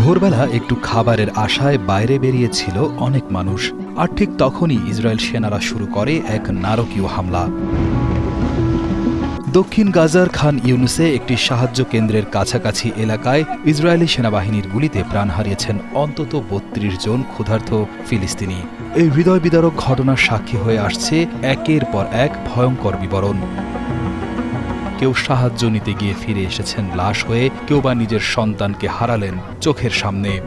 ভোরবেলা একটু খাবারের আশায় বাইরে বেরিয়েছিল অনেক মানুষ, আর ঠিক তখনই ইসরায়েল সেনারা শুরু করে এক নারকীয় হামলা। দক্ষিণ গাজার খান ইউনুসে একটি সাহায্য কেন্দ্রের কাছাকাছি এলাকায় ইসরায়েলি সেনাবাহিনীর গুলিতে প্রাণ হারিয়েছেন অন্তত বত্রিশ জন ক্ষুধার্ত ফিলিস্তিনি। এই হৃদয় বিদারক ঘটনার সাক্ষী হয়ে আসছে একের পর এক ভয়ঙ্কর বিবরণ। কেউ সাহায্য নিতে গিয়ে ফিরে এসেছেন, লাশ হয়ে কেউ বা নিজের সন্তানকে হারালেন চোখের সামনে।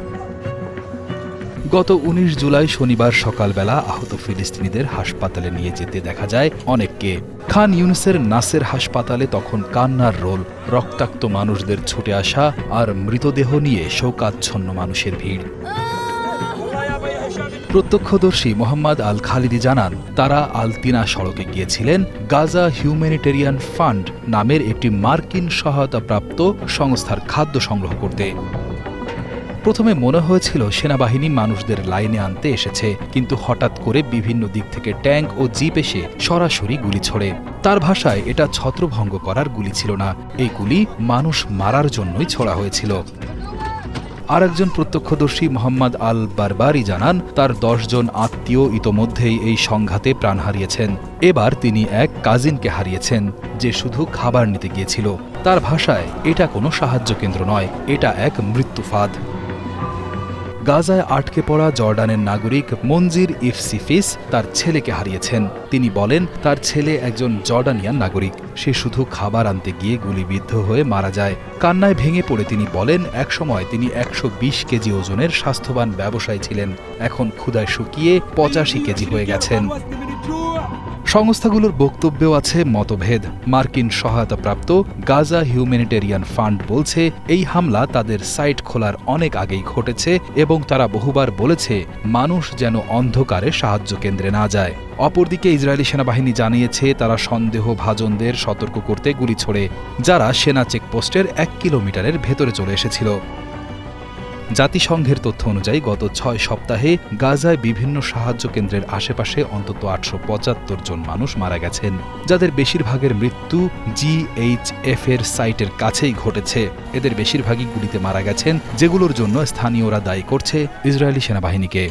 গত ১৯ জুলাই শনিবার সকালবেলা আহত ফিলিস্তিনিদের হাসপাতালে নিয়ে যেতে দেখা যায় অনেককে। খান ইউনুসের নাসের হাসপাতালে তখন কান্নার রোল, রক্তাক্ত মানুষদের ছুটে আসা আর মৃতদেহ নিয়ে শোকাচ্ছন্ন মানুষের ভিড়। প্রত্যক্ষদর্শী মোহাম্মদ আল খালিদি জানান, তারা আলতিনা সড়কে গিয়েছিলেন গাজা হিউম্যানিটেরিয়ান ফান্ড নামের একটি মার্কিন সহায়তাপ্রাপ্ত সংস্থার খাদ্য সংগ্রহ করতে। প্রথমে মনে হয়েছিল সেনাবাহিনী মানুষদের লাইনে আনতে এসেছে, কিন্তু হঠাৎ করে বিভিন্ন দিক থেকে ট্যাঙ্ক ও জিপ এসে সরাসরি গুলি ছোড়ে। তার ভাষায় এটা ছত্রভঙ্গ করার গুলি ছিল না, এই গুলি মানুষ মারার জন্যই ছোড়া হয়েছিল। আর একজন প্রত্যক্ষদর্শী মোহাম্মদ আল বারবারি জানান, তার দশজন আত্মীয় ইতোমধ্যেই এই সংঘাতে প্রাণ হারিয়েছেন। এবার তিনি এক কাজিনকে হারিয়েছেন, যে শুধু খাবার নিতে গিয়েছিল। তার ভাষায়, এটা কোনো সাহায্য কেন্দ্র নয়, এটা এক মৃত্যুফাদ গাজায় আটকে পড়া জর্ডানের নাগরিক মঞ্জির ইফসিফিস তার ছেলেকে হারিয়েছেন। তিনি বলেন, তার ছেলে একজন জর্ডানিয়ান নাগরিক। সে শুধু খাবার আনতে গিয়ে গুলিবিদ্ধ হয়ে মারা যায়। কান্নায় ভেঙে পড়ে তিনি বলেন, একসময় তিনি একশো বিশ কেজি ওজনের স্বাস্থ্যবান ব্যবসায়ী ছিলেন। এখন ক্ষুদায় শুকিয়ে পঁচাশি কেজি হয়ে গেছেন। সংস্থাগুলোর বক্তব্যেও আছে মতভেদ। মার্কিন সহায়তাপ্রাপ্ত গাজা হিউম্যানিটেরিয়ান ফান্ড বলছে, এই হামলা তাদের সাইট খোলার অনেক আগেই ঘটেছে এবং তারা বহুবার বলেছে, মানুষ যেন অন্ধকারে সাহায্য কেন্দ্রে না যায়। অপরদিকে ইসরায়েলি সেনাবাহিনী জানিয়েছে, তারা সন্দেহ ভাজনদের সতর্ক করতে গুলি ছোড়ে, যারা সেনা চেকপোস্টের এক কিলোমিটারের ভেতরে চলে এসেছিল। জাতিসংঘের তথ্য অনুযায়ী, গত ছয় সপ্তাহে গাজায় বিভিন্ন সাহায্য কেন্দ্রের আশেপাশে অন্তত আটশো পঁচাত্তর জন মানুষ মারা গেছেন, যাদের বেশিরভাগের মৃত্যু জিএইচএফ এর সাইটের কাছেই ঘটেছে। এদের বেশিরভাগই গুলিতে মারা গেছেন, যেগুলোর জন্য স্থানীয়রা দায়ী করছে ইসরায়েলি সেনাবাহিনীকে।